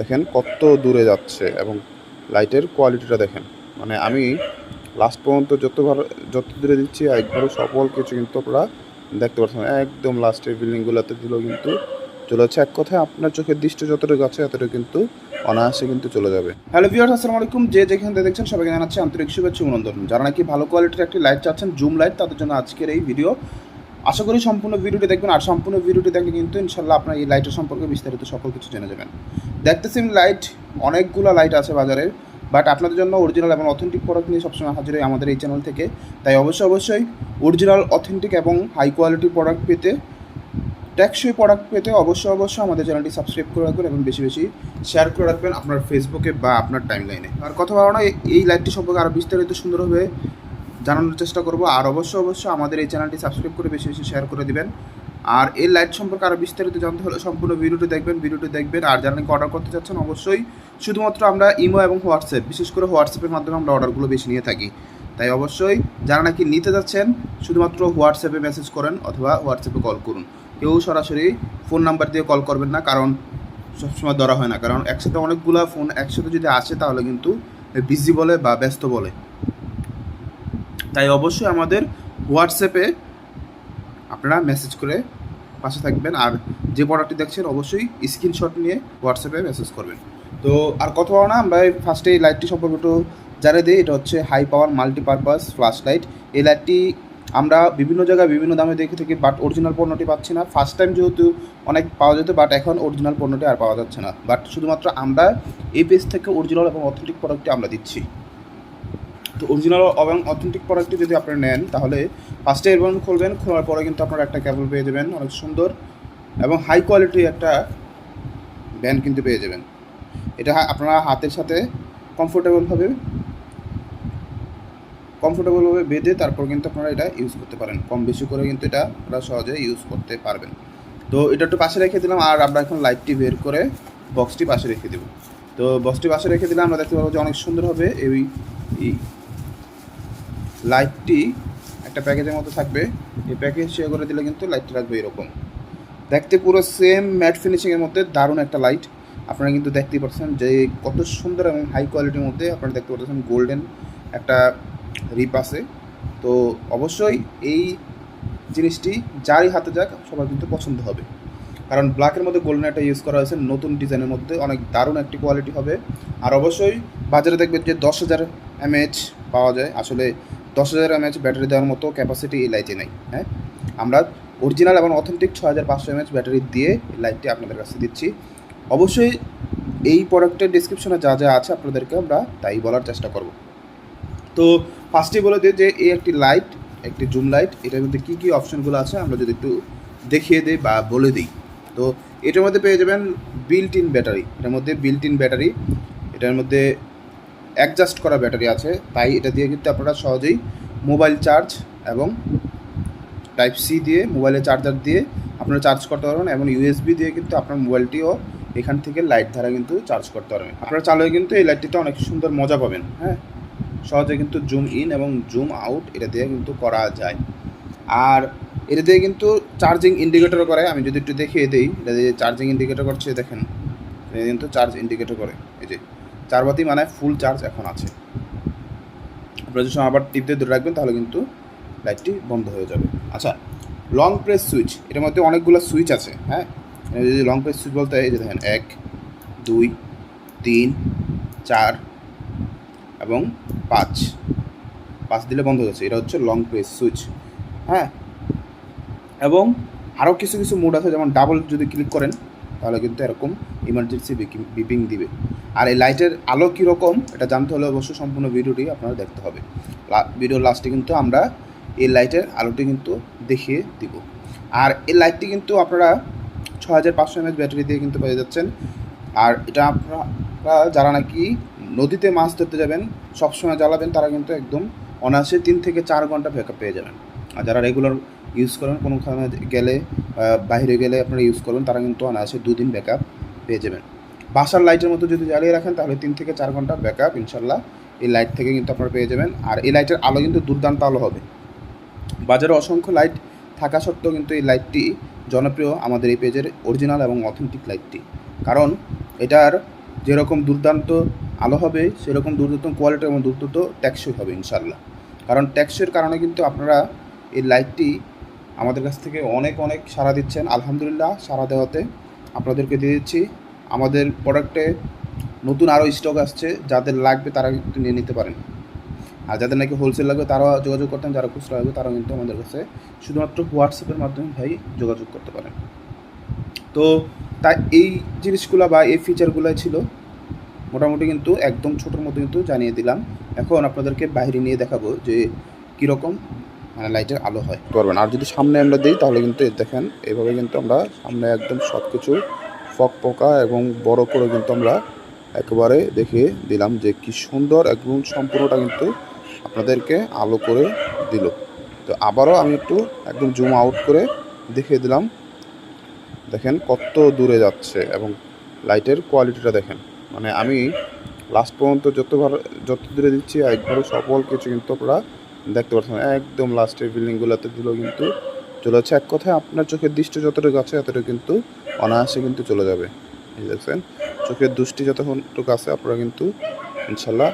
দেখেন কত দূরে যাচ্ছে এবং লাইটের কোয়ালিটিটা দেখেন। মানে আমি লাস্ট পর্যন্ত যত ভালো যত দূরে দিচ্ছি, একবারও সকল কিছু কিন্তু আপনারা দেখতে পাচ্ছেন। একদম লাস্টের বিল্ডিংগুলোতে দিল কিন্তু চলে যাচ্ছে। এক কথায় আপনার চোখের দৃষ্টি যতটুকু আছে, এতটুকু কিন্তু অনায়াসে কিন্তু চলে যাবে। হ্যালো ভিউয়ার্স আসসালামু আলাইকুম। যে যেখান থেকে দেখছেন, সবাইকে জানাচ্ছি আন্তরিক শুভেচ্ছা অভিনন্দন। যারা নাকি ভালো কোয়ালিটির একটি লাইট চাচ্ছেন জুম লাইট তাদের জন্য আজকের এই ভিডিও আশা করি সম্পূর্ণ ভিডিওটি দেখবেন, আর সম্পূর্ণ ভিডিওটি দেখলে কিন্তু ইনশাল্লাহ আপনার এই লাইটের সম্পর্কে বিস্তারিত সকল কিছু জেনে যাবেন। দেখতেছেন লাইট অনেকগুলো লাইট আছে বাজারে বাট আপনাদের জন্য অরিজিনাল এবং অথেন্টিক প্রোডাক্ট নিয়ে সবসময় হাজির হয় আমাদের এই চ্যানেল থেকে। তাই অবশ্যই অবশ্যই অরিজিনাল অথেন্টিক এবং হাই কোয়ালিটির প্রোডাক্ট পেতে, টেকসই প্রোডাক্ট পেতে অবশ্যই অবশ্যই আমাদের চ্যানেলটি সাবস্ক্রাইব করে রাখবেন এবং বেশি বেশি শেয়ার করে রাখবেন আপনার ফেসবুকে বা আপনার টাইম লাইনে আর কথা বলা এই লাইটটি সম্পর্কে আরও বিস্তারিত সুন্দরভাবে জানানোর চেষ্টা করব। আর অবশ্যই অবশ্যই আমাদের এই চ্যানেলটি সাবস্ক্রাইব করে বেশি বেশি শেয়ার করে দিবেন। আর এই লাইট সম্পর্কে আরও বিস্তারিত জানতে হলে সম্পূর্ণ ভিডিওটি দেখবেন ভিডিওটি দেখবেন। আর যারা নাকি অর্ডার করতে চাচ্ছেন, অবশ্যই শুধুমাত্র আমরা ইমো এবং হোয়াটসঅ্যাপ, বিশেষ করে হোয়াটসঅ্যাপের মাধ্যমে আমরা অর্ডারগুলো বেশি নিয়ে থাকি। তাই অবশ্যই যারা নাকি নিতে যাচ্ছেন, শুধুমাত্র হোয়াটসঅ্যাপে মেসেজ করেন অথবা হোয়াটসঅ্যাপে কল করুন। কেউ সরাসরি ফোন নাম্বার দিয়ে কল করবেন না, কারণ সবসময় ধরা হয় না। কারণ একসাথে অনেকগুলো ফোন একসাথে যদি আসে, তাহলে কিন্তু বিজি বলে বা ব্যস্ত বলে। তাই অবশ্যই আমাদের হোয়াটসঅ্যাপে আপনারা মেসেজ করে পাশে থাকবেন। আর যে প্রোডাক্টটি দেখছেন, অবশ্যই স্ক্রিনশট নিয়ে হোয়াটসঅ্যাপে মেসেজ করবেন। তো আর বলো না, আমরা ফার্স্টে এই লাইটটি সম্পর্কে একটু জানিয়ে দিই। এটা হচ্ছে high power multipurpose flash light এই লাইটটি আমরা বিভিন্ন জায়গায় বিভিন্ন দামে দেখে থাকি বাট অরিজিনাল পণ্যটি পাচ্ছি না। ফার্স্ট টাইম যেহেতু অনেক পাওয়া যেত বাট এখন অরিজিনাল পণ্যটি আর পাওয়া যাচ্ছে না। বাট শুধুমাত্র আমরা এই পেজ থেকে অরিজিনাল এবং অথেন্টিক প্রোডাক্টটি আমরা দিচ্ছি। তো অরিজিনাল এবং অথেন্টিক প্রোডাক্টটি যদি আপনারা নেন, তাহলে ফার্স্টে এরকম খুলবেন, খোলার পরে কিন্তু আপনারা একটা কেবল পেয়ে যাবেন, অনেক সুন্দর এবং হাই কোয়ালিটির একটা ব্যান্ড কিন্তু পেয়ে যাবেন। এটা আপনারা হাতের সাথে কমফোর্টেবলভাবে কমফোর্টেবলভাবে বেঁধে তারপর কিন্তু আপনারা এটা ইউজ করতে পারেন। কম বেশি করে কিন্তু এটা আপনারা সহজে ইউজ করতে পারবেন। তো এটা একটু পাশে রেখে দিলাম, আর আমরা এখন লাইটটি বের করে বক্সটি পাশে রেখে দেবো। তো বক্সটি পাশে রেখে দিলে আমরা দেখতে পাবো যে অনেক সুন্দর হবে এই লাইটটি একটা প্যাকেজের মতো থাকবে। এই প্যাকেজ শেয়ার করে দিলে কিন্তু লাইটটি রাখবে এরকম। দেখতে পুরো সেম ম্যাট ফিনিশিংয়ের মধ্যে দারুণ একটা লাইট আপনারা কিন্তু দেখতেই পাচ্ছেন যে কত সুন্দর এবং হাই কোয়ালিটির মধ্যে আপনারা দেখতে পাচ্ছেন গোল্ডেন একটা রিপ আছে। তো অবশ্যই এই জিনিসটি যারই হাতে যাক, সবার কিন্তু পছন্দ হবে। কারণ ব্ল্যাকের মধ্যে গোল্ডেন একটা ইউজ করা হয়েছে, নতুন ডিজাইনের মধ্যে অনেক দারুণ একটি কোয়ালিটি হবে। আর অবশ্যই বাজারে দেখবেন যে দশ হাজার এমএচ পাওয়া যায়। আসলে দশ হাজার এমএচ ব্যাটারি দেওয়ার মতো ক্যাপাসিটি এই লাইটে নেই হ্যাঁ? আমরা অরিজিনাল এবং অথেন্টিক ছ হাজার পাঁচশো এমএচ ব্যাটারি দিয়ে লাইটটি আপনাদের কাছে দিচ্ছি। অবশ্যই এই প্রোডাক্টের ডিসক্রিপশনে যা যা আছে আপনাদেরকে আমরা তাই বলার চেষ্টা করব। তো ফার্স্টেই বলে দিই যে এই একটি লাইট একটি জুম লাইট এটার মধ্যে কী কী অপশনগুলো আছে আমরা যদি একটু দেখিয়ে দিই বা বলে দিই। তো এটার মধ্যে পেয়ে যাবেন বিল্ট ইন ব্যাটারি এটার মধ্যে বিল্ট ইন ব্যাটারি এটার মধ্যে অ্যাডজাস্ট করা ব্যাটারি আছে। তাই এটা দিয়ে কিন্তু আপনারা সহজেই মোবাইল চার্জ এবং টাইপ সি দিয়ে মোবাইলে চার্জার দিয়ে আপনারা চার্জ করতে পারবেন এবং ইউএসবি দিয়ে কিন্তু আপনার মোবাইলটিও এখান থেকে লাইট দ্বারা কিন্তু চার্জ করতে পারবেন। আপনারা চালুয়ে কিন্তু এই লাইটটিতে অনেক সুন্দর মজা পাবেন হ্যাঁ? সহজে কিন্তু জুম ইন এবং জুম আউট এটা দিয়ে কিন্তু করা যায়। আর এটা দিয়ে কিন্তু চার্জিং ইন্ডিকেটর করে। আমি যদি একটু দেখিয়ে দিই, এটা দিয়ে চার্জিং ইন্ডিকেটর করছে, দেখেন। এটা কিন্তু চার্জ ইন্ডিকেটর করে, এই যে। চার বাতি মানে ফুল চার্জ এখন আছে। আপনারা যদি আবার টিপ দিয়ে ধরে রাখবেন, তাহলে কিন্তু লাইটটি বন্ধ হয়ে যাবে। আচ্ছা লং প্রেস সুইচ এটার মধ্যে অনেকগুলো সুইচ আছে হ্যাঁ? যদি লং প্রেস সুইচ বলতে এই যে দেখেন, এক, দুই, তিন, চার এবং পাঁচ। পাঁচ দিলে বন্ধ হয়ে যাচ্ছে, এটা হচ্ছে লং প্রেস সুইচ হ্যাঁ? এবং আরও কিছু কিছু মোড আছে, যেমন ডাবল যদি ক্লিক করেন, তাহলে কিন্তু এরকম ইমার্জেন্সি বিপিং দিবে। আর এই লাইটের আলো কীরকম, এটা জানতে হলে অবশ্যই সম্পূর্ণ ভিডিওটি আপনারা দেখতে হবে। ভিডিওর লাস্টে কিন্তু আমরা এই লাইটের আলোটি কিন্তু দেখিয়ে দিব। আর এই লাইটটি কিন্তু আপনারা ছ হাজার পাঁচশো এমএচ ব্যাটারি দিয়ে কিন্তু পেয়ে যাচ্ছেন। আর এটা আপনারা, যারা নাকি নদীতে মাছ ধরতে যাবেন, সবসময় জ্বালাবেন, তারা কিন্তু একদম অনায়াসে তিন থেকে চার ঘণ্টা ব্যাকআপ পেয়ে যাবেন। আর যারা রেগুলার ইউজ করেন কোনোখানে গেলে বাইরে গেলে আপনারা ইউজ করবেন, তারা কিন্তু অনায়াসে দুদিন ব্যাকআপ পেয়ে যাবেন। বাসার লাইটের মতো যদি জ্বালিয়ে রাখেন, তাহলে তিন থেকে চার ঘণ্টা ব্যাকআপ ইনশাল্লাহ। এই লাইট থেকে কিন্তু আপনারা পেয়ে যাবেন। আর এই লাইটের আলো কিন্তু দুর্দান্ত আলো হবে। বাজারে অসংখ্য লাইট থাকা সত্ত্বেও কিন্তু এই লাইটটি জনপ্রিয় আমাদের এই পেজের অরিজিনাল এবং অথেন্টিক লাইটটি কারণ এটার যেরকম দুর্দান্ত আলো হবে, সেরকম দুর্দান্ত কোয়ালিটি এবং দুর্দান্ত ট্যাক্সই হবে, ইনশাল্লাহ। কারণ ট্যাক্সের কারণে কিন্তু আপনারা এই লাইটটি আমাদের কাছ থেকে অনেক অনেক সাড়া দিচ্ছেন। আলহামদুলিল্লাহ, সাড়া দেওয়াতে আপনাদেরকে দিয়ে দিচ্ছি। আমাদের প্রোডাক্টে নতুন আরও স্টক আসছে, যাদের লাগবে তারা কিন্তু নিয়ে নিতে পারেন। আর যাদের নাকি হোলসেল লাগবে তারাও যোগাযোগ করতেন যারা খুচরা লাগবে তারাও কিন্তু আমাদের কাছে শুধুমাত্র হোয়াটসঅ্যাপের মাধ্যমে ভাই যোগাযোগ করতে পারেন। তো তাই এই জিনিসগুলো বা এই ফিচারগুলো ছিল। মোটামুটি কিন্তু একদম ছোটোর মধ্যে কিন্তু জানিয়ে দিলাম। এখন আপনাদেরকে বাইরে নিয়ে দেখাবো যে কীরকম মানে লাইটের আলো হয়। পারবেন আর যদি সামনে আমরা দিই তাহলে কিন্তু দেখেন, এভাবে কিন্তু আমরা সামনে একদম সব কিছু ফক পোকা এবং বড় করে কিন্তু আমরা একেবারে দেখিয়ে দিলাম যে কি সুন্দর একদম সম্পূর্ণটা কিন্তু আপনাদেরকে আলো করে দিল। তো আবারও আমি একটু একদম জুম আউট করে দেখিয়ে দিলাম। দেখেন কত দূরে যাচ্ছে এবং লাইটের কোয়ালিটিটা দেখেন। মানে আমি লাস্ট পর্যন্ত যতবার, যত দূরে দিচ্ছি একবারে সকল কিছু কিন্তু আপনারা দেখতে পাচ্ছেন। একদম লাস্টের বিল্ডিংগুলোতে দিলেও কিন্তু চলে এক কথায় আপনার চোখের দৃষ্টি যতটুকু আছে এতটুকু কিন্তু অনায়াসে কিন্তু চলে যাবে। দেখছেন? চোখের দৃষ্টি যতক্ষণটুকু আছে, আপনারা কিন্তু ইনশাল্লাহ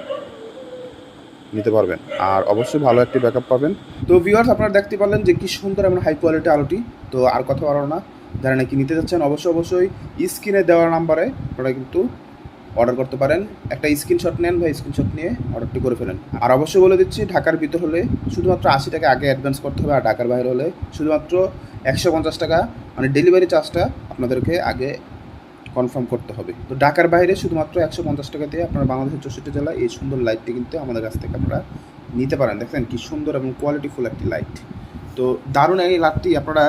নিতে পারবেন। আর অবশ্যই ভালো একটি ব্যাকআপ পাবেন। তো ভিউয়ার্স আপনারা দেখতে পারলেন যে কি সুন্দর এমন হাই কোয়ালিটি আলোটি। তো আর কথা বাড়ানো না। যারা নাকি নিতে যাচ্ছেন, অবশ্যই অবশ্যই স্ক্রিনে দেওয়া নাম্বারে আপনারা কিন্তু অর্ডার করতে পারেন। একটা স্ক্রিনশট নেন বা স্ক্রিনশট নিয়ে অর্ডারটি করে ফেলেন। আর অবশ্যই বলে দিচ্ছি, ঢাকার ভিতর হলে শুধুমাত্র আশি টাকা আগে অ্যাডভান্স করতে হবে, আর ঢাকার বাইরে হলে শুধুমাত্র একশো পঞ্চাশ টাকা মানে ডেলিভারি চার্জটা আপনাদেরকে আগে কনফার্ম করতে হবে। তো ঢাকার বাইরে শুধুমাত্র একশো পঞ্চাশ টাকা দিয়ে আপনারা বাংলাদেশের চৌষট্টি জেলায় এই সুন্দর লাইটটি কিন্তু আমাদের কাছ থেকে আপনারা নিতে পারেন। দেখেন কি সুন্দর এবং কোয়ালিটিফুল একটি লাইট তো দারুণ এই লাইটটি আপনারা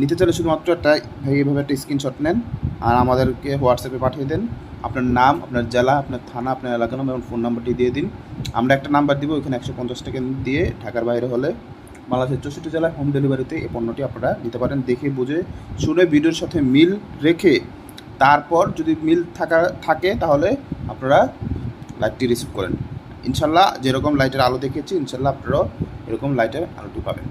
নিতে চাইলে শুধুমাত্র একটা এইভাবে একটা স্ক্রিনশট নেন, আর আমাদেরকে হোয়াটসঅ্যাপে পাঠিয়ে দেন। আপনার নাম, আপনার জেলা, আপনার থানা, আপনার এলাকার নাম এবং ফোন নাম্বারটি দিয়ে দিন। আমরা একটা নাম্বার দিব, ওইখানে একশো পঞ্চাশ টাকা দিয়ে ঢাকার বাইরে হলে বাংলাদেশের চৌষট্টি জেলায় হোম ডেলিভারিতে এই পণ্যটি আপনারা নিতে পারেন, দেখে বুঝে শুনে ভিডিওর সাথে মিল রেখে। তারপর যদি মিল থাকা, থাকে তাহলে আপনারা লাইটটি রিসিভ করেন। ইনশাল্লাহ যেরকম লাইটের আলো দেখিয়েছি, ইনশাল্লাহ আপনারাও এরকম লাইটের আলোটি পাবেন।